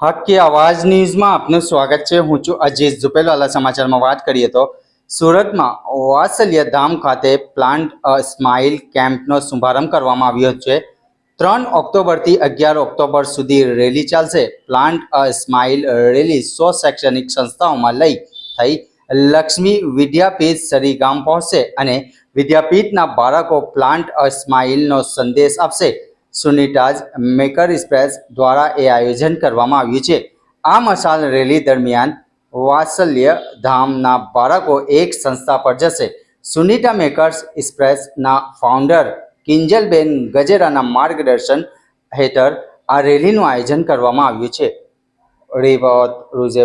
હક કે આવાજ ન્યૂઝમાં આપનું સ્વાગત છે. હું છું અજીત ઝુપેલવાલા સમાચારમાં વાત કરીએ તો સુરતમાં વાત્સલ્ય ધામ ખાતે પ્લાન્ટ સ્માઇલ કેમ્પનો શુભારંભ કરવામાં આવ્યો છે. ત્રણ ઓક્ટોબરથી અગિયાર ઓક્ટોબર સુધી રેલી ચાલશે. પ્લાન્ટ સ્માઇલ રેલી સો શૈક્ષણિક સંસ્થાઓમાં લઈ થઈ લક્ષ્મી વિદ્યાપીઠ સરીગામ પહોંચશે અને વિદ્યાપીઠના બાળકો પ્લાન્ટ સ્માઇલનો સંદેશ આપશે. સુનિટાજ મેકર એક્સપ્રેસ દ્વારા એ આયોજન કરવામાં આવ્યું છે. આ મશાલ રેલી દરમિયાન વાત્સલ્ય ધામના બાળકો એક સંસ્થા પર જશે. સુનિટા મેકર્સ એક્સપ્રેસના ફાઉન્ડર કિંજલબેન ગજેરાના માર્ગદર્શન હેઠળ આ રેલીનું આયોજન કરવામાં આવ્યું છે. રિવોત રૂઝે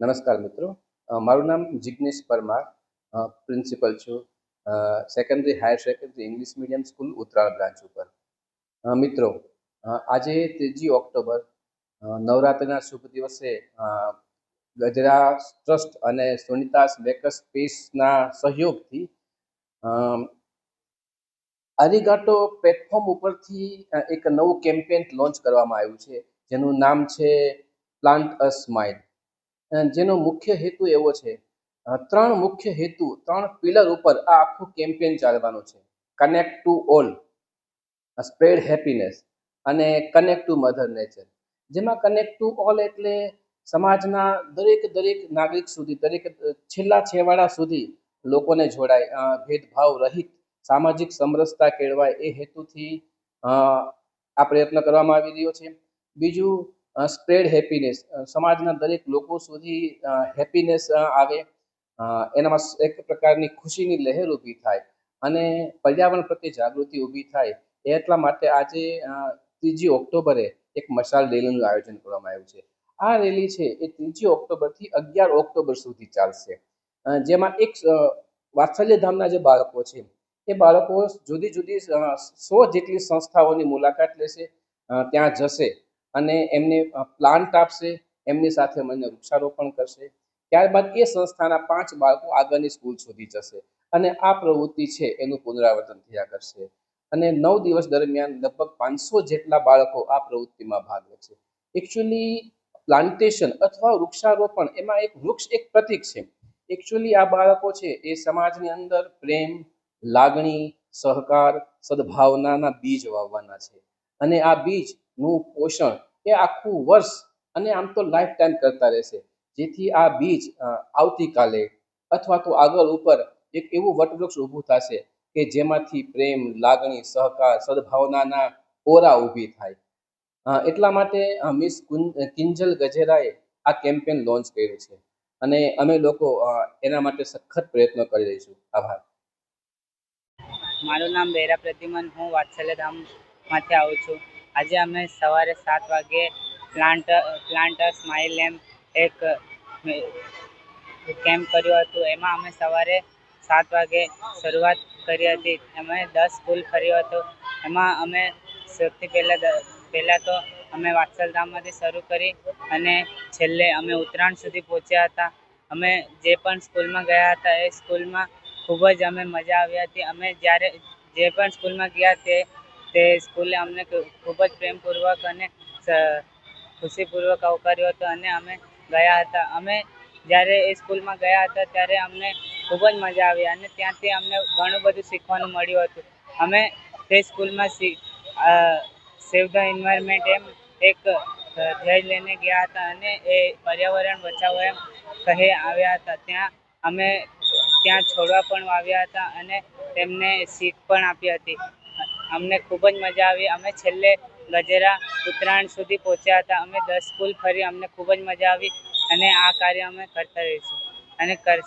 નમસ્કાર મિત્રો. મારું નામ જિગ્નેશ પરમાર. પ્રિન્સિપલ છું. Secondary higher secondary English medium school ઉત્તરાળ branch ઉપર. મિત્રો આજે ત્રીજી ઓક્ટોબર નવરાત્રિના શુભ દિવસે ગજરા ટ્રસ્ટ અને સુનિતાસ બેકર સ્પેસના સહયોગથી અરીગાટો પ્લેટફોર્મ ઉપરથી એક નવું કેમ્પેન લોન્ચ કરવામાં આવ્યું છે. જેનું નામ છે પ્લાન્ટ અ સ્માઇલ. જેનો મુખ્ય હેતુ એવો છે ત્રણ મુખ્ય હેતુ, ત્રણ પિલર ઉપર આ આખું કેમ્પેન ચાલવાનું છે. Connect to all spread happiness અને કનેક્ટ ટુ મધર નેચર જેમાં કનેક્ટ ટુ ઓલ એટલે સમાજના દરેક દરેક નાગરિક સુધી, દરેક છેલ્લા છેવાડા સુધી લોકોને જોડાય. ભેદભાવ રહિત, સામાજિક સમરસતા કેળવાય એ હેતુથી આ પ્રયત્ન કરવામાં આવી રહ્યો છે. બીજું સ્પ્રેડ હેપીનેસ. સમાજના દરેક લોકો સુધી હેપીનેસ આવે. એનામાં એક પ્રકારની ખુશીની લહેર ઊભી થાય અને પર્યાવરણ પ્રત્યે જાગૃતિ ઊભી થાય. એટલા માટે આજે ત્રીજી ઓક્ટોબરે એક મશાલ રેલીનું આયોજન કરવામાં આવ્યું છે. આ રેલી છે એ ત્રીજી ઓક્ટોબરથી અગિયાર ઓક્ટોબર સુધી ચાલશે. જેમાં એક વાત્સલ્ય ધામના જે બાળકો છે, એ બાળકો જુદી જુદી સો જેટલી સંસ્થાઓની મુલાકાત લેશે ત્યાં જશે. અને એમને પ્લાન્ટ આપશે એમની સાથે મને વૃક્ષારોપણ કરશે. ત્યારબાદ એ સંસ્થાના પાંચ બાળકો આગળની સ્કૂલ સુધી જશે અને આ પ્રવૃત્તિ છે એનું પુનરાવર્તન થયા કરશે. અને નવ દિવસ દરમિયાન લગભગ પાંચસો જેટલા બાળકો આ પ્રવૃત્તિમાં ભાગ લેશે. એકચ્યુઅલી પ્લાન્ટેશન અથવા વૃક્ષારોપણ એમાં એક વૃક્ષ એક પ્રતીક છે. એકચ્યુઅલી આ બાળકો છે એ સમાજની અંદર પ્રેમ, લાગણી, સહકાર, સદભાવનાના બીજ વાવવાના છે. અને આ બીજનું પોષણ એ આખું વર્ષ અને આમ તો લાઈફ ટાઈમ કરતા રહેશે. જેથી આ બીજ આવતીકાલે અથવા તો આગળ ઉપર એક એવું વટવૃક્ષ ઊભું થશે કે જેમાંથી પ્રેમ, લાગણી, સહકાર, સદભાવનાના ઓરા ઊભી થાય. એટલા માટે મિસ કિંજલ ગજેરાએ આ કેમ્પેન લોન્ચ કર્યું છે. અને અમે લોકો એના માટે સખત પ્રયત્નો કરી રહીશું. આભાર. મારું નામ બેરા પ્રતિમન, હું વાત્સલ્ય ધામમાંથી આવું છું. આજે અમે સવારે સાત વાગે પ્લાન્ટ પ્લાન્ટ સ્માઇલ એમ એક કેમ્પ કર્યું હતું. એમાં અમે સવારે સાત વાગે શરૂઆત કરી હતી. અમે દસ સ્કૂલ ફર્યો હતો. એમાં અમે સૌથી પહેલાં પહેલાં તો અમે વાત્સલધામમાંથી શરૂ કરી અને છેલ્લે અમે ઉત્તરાયણ સુધી પહોંચ્યા હતા. અમે જે પણ સ્કૂલમાં ગયા હતા એ સ્કૂલમાં ખૂબ જ અમે મજા આવી હતી. અમે જ્યારે જે પણ સ્કૂલમાં ગયા તે તે સ્કૂલે અમને ખૂબ જ પ્રેમપૂર્વક અને ખુશીપૂર્વક આવકાર્યો હતો અને અમે ગયા હતા. અમે જ્યારે એ સ્કૂલમાં ગયા હતા ત્યારે અમને ખૂબ જ મજા આવી અને ત્યાંથી અમને ઘણું બધું શીખવાનું મળ્યું હતું. અમે તે સ્કૂલમાં સેવ ધ એન્વાયરમેન્ટ એમ એક ધ્યેય લઈને ગયા હતા અને એ પર્યાવરણ બચાવો એમ કહે આવ્યા હતા. ત્યાં અમે ત્યાં છોડવા પણ વાવ્યા હતા અને તેમને શીખ પણ આપી હતી. અમને ખૂબ જ મજા આવી. અમે છેલ્લે ગજેરા ઉત્તરાયણ સુધી પહોંચ્યા હતા. અમે દસ સ્કૂલ ફરી અમને ખૂબ જ મજા આવી અને આ કાર્ય અમે કરતા રહીશું અને કર